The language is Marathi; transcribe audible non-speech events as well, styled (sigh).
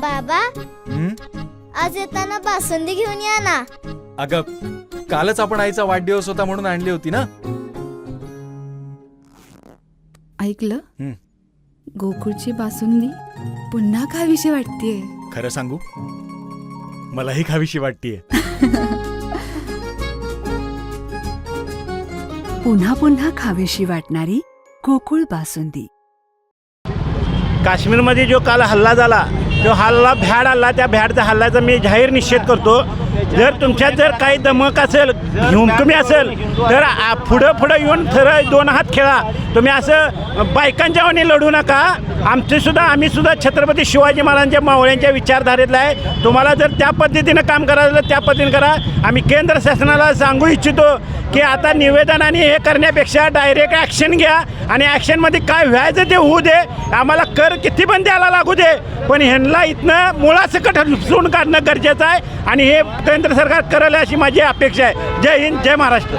बाबा. हं? आज येताना बासुंदी घेऊन या ना. अगं कालच आपण आईचा वाढदिवस होता म्हणून आणली होती ना? ऐकलं? हं. गोकुळची बासुंदी पुन्हा खावीशी वाटतेय. खरं सांगू? मलाही खावीशी वाटतीये. (laughs) पुन्हा पुन्हा खावीशी वाटणारी गोकुळ बासुंदी. काश्मीरमध्ये जो काल हल्ला झाला तो हल्ला भ्याड आला त्या भ्याडचा हल्ल्याचा मी जाहीर निषेध करतो. जर तुमच्यात जर काही दमक असेल हुमकमी असेल तर पुढं पुढं येऊन थर दोन हात खेळा. तुम्ही असं बायकांच्या वाणी लढू नका. आमचे सुद्धा आम्ही सुद्धा छत्रपती शिवाजी महाराजांच्या मावळ्यांच्या विचारधारेतला आहे. तुम्हाला जर त्या पद्धतीनं काम करायचं त्या पद्धतीनं करा. आम्ही केंद्र शासनाला सांगू इच्छितो की आता निवेदन आणि हे करण्यापेक्षा डायरेक्ट ॲक्शन घ्या आणि ॲक्शनमध्ये काय व्हायचं ते होऊ दे. आम्हाला कर किती पण द्यायला लागू दे. पण ह्यांना इथनं मुळासकट सोडून काढणं गरजेचं आहे. आणि हे केंद्र सरकार करेल अशी माझी अपेक्षा आहे. जय हिंद जय महाराष्ट्र.